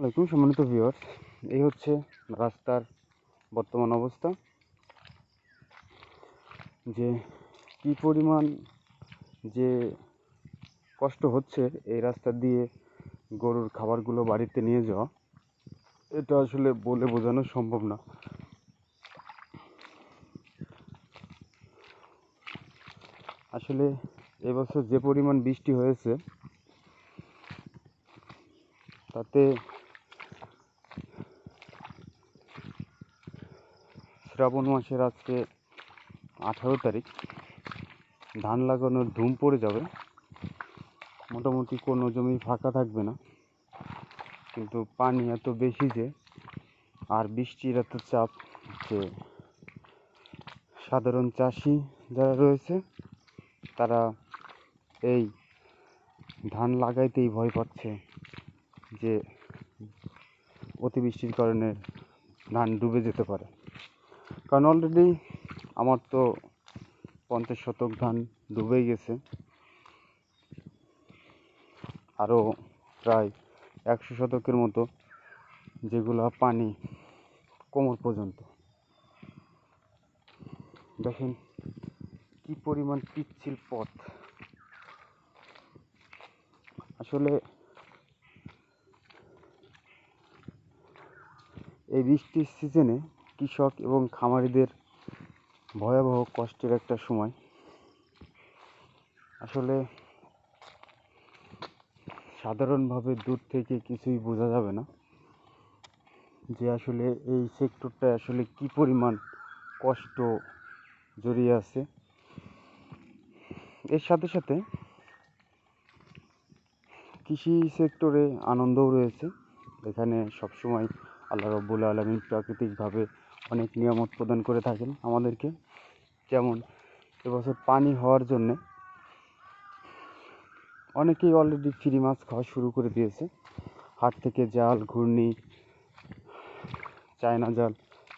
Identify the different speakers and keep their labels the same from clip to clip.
Speaker 1: আসসালামাইকুম সম্মানিত ভিউয়ার্স এই হচ্ছে রাস্তার বর্তমান অবস্থা। যে কি পরিমাণ যে কষ্ট হচ্ছে এই রাস্তা দিয়ে গরুর খাবারগুলো বাড়িতে নিয়ে যাওয়া, এটা আসলে বলে বোঝানো সম্ভব না। আসলে এবছর যে পরিমাণ বৃষ্টি হয়েছে, তাতে শ্রাবণ মাসের আজকে আঠারো তারিখ। ধান লাগানোর ধুম পড়ে যাবে। মোটামুটি কোনো জমি ফাঁকা থাকবে না। কিন্তু পানি এত বেশি যে, আর বৃষ্টির এত চাপ যে, সাধারণ চাষি যারা রয়েছে, তারা এই ধান লাগাইতেই ভয় পাচ্ছে যে, অতিবৃষ্টির কারণে ধান ডুবে যেতে পারে। কারণ অলরেডি আমার তো পঞ্চাশ শতক ধান ডুবেই গেছে। আরও প্রায় একশো শতকের মতো যেগুলো পানি কোমর পর্যন্ত। দেখেন কি পরিমাণ পিচ্ছিল পথ। আসলে এই বৃষ্টির সিজনে কৃষক এবং খামারিদের ভয়াবহ কষ্টের একটা সময়। আসলে সাধারণভাবে দূর থেকে কিছুই বোঝা যাবে না যে আসলে এই সেক্টরটা আসলে কি পরিমাণ কষ্ট জড়িয়ে আছে। এর সাথে সাথে কৃষি সেক্টরে আনন্দও রয়েছে। এখানে সবসময় আল্লাহ রব্বুল আলমিন প্রাকৃতিকভাবে অনেক নিয়ামত প্রদান করে থাকেন আমাদেরকে। যেমন, এবছর পানি হওয়ার জন্যে অনেকেই অলরেডি ফ্রি মাছ খাওয়া শুরু করে দিয়েছে। হাট থেকে জাল, ঘূর্ণি, চায়না জাল,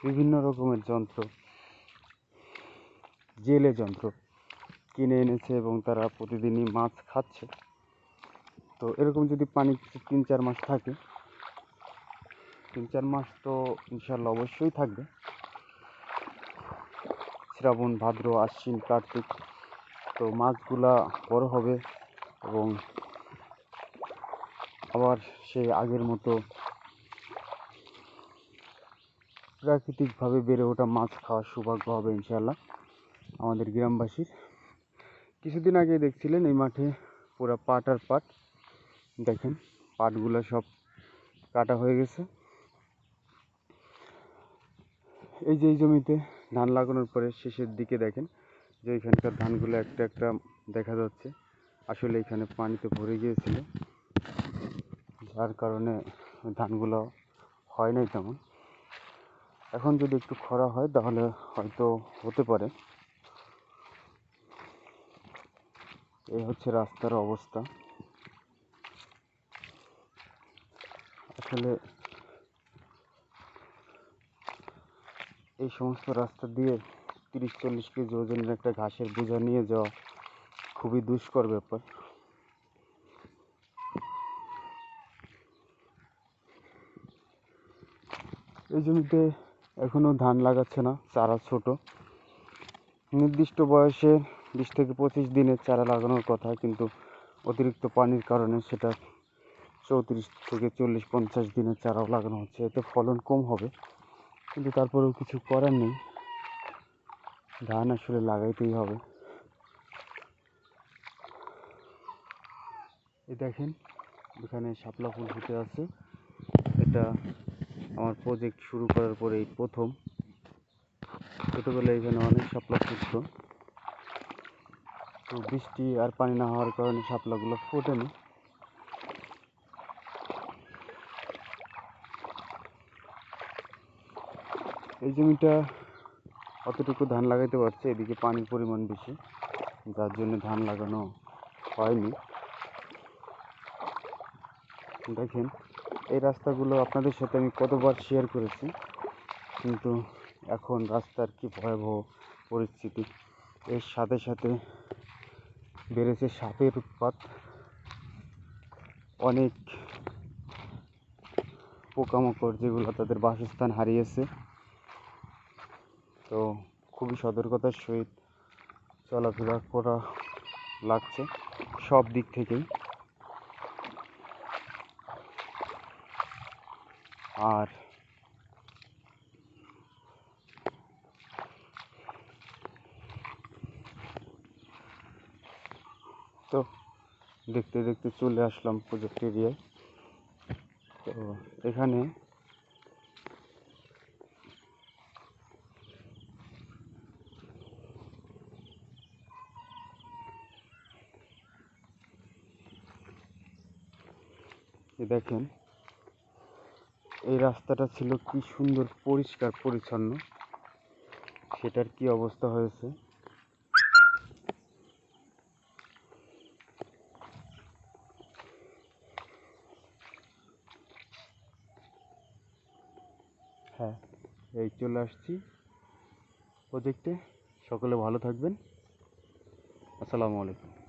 Speaker 1: বিভিন্ন রকমের যন্ত্র, জেলে যন্ত্র কিনে এনেছে এবং তারা প্রতিদিনই মাছ খাচ্ছে। তো এরকম যদি পানি তিন চার মাস থাকে, তিন চার মাস তো ইনশাল্লাহ অবশ্যই থাকবে। শ্রাবণ, ভাদ্র, আশ্বিন, কার্তিক। তো মাছগুলা বড় হবে এবং আবার সেই আগের মতো প্রাকৃতিকভাবে বেড়ে ওঠা মাছ খাওয়ার সৌভাগ্য হবে ইনশাল্লাহ আমাদের গ্রামবাসীর। কিছুদিন আগে দেখছিলেন এই মাঠে পুরো পাট আর পাট। দেখেন, পাটগুলো সব কাটা হয়ে গেছে। এই যে এই জমিতে ধান লাগানোর পরে শেষের দিকে দেখেন যে এখানকার ধানগুলো একটা একটা দেখা যাচ্ছে। আসলে এখানে পানিতে ভরে গিয়েছিল। যার কারণে ধানগুলো হয় নাই তেমন। এখন যদি একটু খরা হয় তাহলে হয়তো হতে পারে। এই হচ্ছে রাস্তার অবস্থা। আসলে এই সমস্ত রাস্তা দিয়ে তিরিশ, চল্লিশ কেজি ওজনের একটা ঘাসের বোঝা নিয়ে যাওয়া খুবই দুষ্কর ব্যাপার। এই জমিতে এখনও ধান লাগাচ্ছে না, চারা ছোট। নির্দিষ্ট বয়সে বিশ থেকে পঁচিশ দিনের চারা লাগানোর কথা, কিন্তু অতিরিক্ত পানির কারণে সেটা চৌত্রিশ থেকে চল্লিশ, পঞ্চাশ দিনের চারাও লাগানো হচ্ছে। এতে ফলন কম হবে। কিন্তু তারপরেও কিছু করার নেই। ধান আসলে লাগাইতেই হবে। এই দেখেন, এখানে শাপলা ফুল ফুটে আছে। এটা আমার প্রজেক্ট শুরু করার পরে এই প্রথম। ছোটোবেলায় এখানে অনেক শাপলা ফুটতো। তো বৃষ্টি আর পানি না হওয়ার কারণে শাপলাগুলো ফোটেনি। এই জমিটা অতটুকু ধান লাগাইতে পারছে, এদিকে পানির পরিমাণ বেশি, যার জন্য ধান লাগানো হয়নি। দেখেন, এই রাস্তাগুলো আপনাদের সাথে আমি কতবার শেয়ার করেছি, কিন্তু এখন রাস্তার কি ভয়াবহ পরিস্থিতি। এর সাথে সাথে বেড়েছে সাপের উৎপাত। অনেক পোকামাকড় যেগুলো তাদের বাসস্থান হারিয়েছে। তো খুবই সতর্কতার সহিত চলাফেরা করা লাগছে সব দিক থেকেই। আর তো দেখতে দেখতে চলে আসলাম প্রজেক্ট এরিয়ায় তো এখানে এই দেখেন, এই রাস্তাটা ছিল কি সুন্দর পরিষ্কার পরিচ্ছন্ন। সেটার কি অবস্থা হয়েছে? হ্যাঁ এই চলে আসছি প্রজেক্টে সকলে ভালো থাকবেন। আসসালামু আলাইকুম।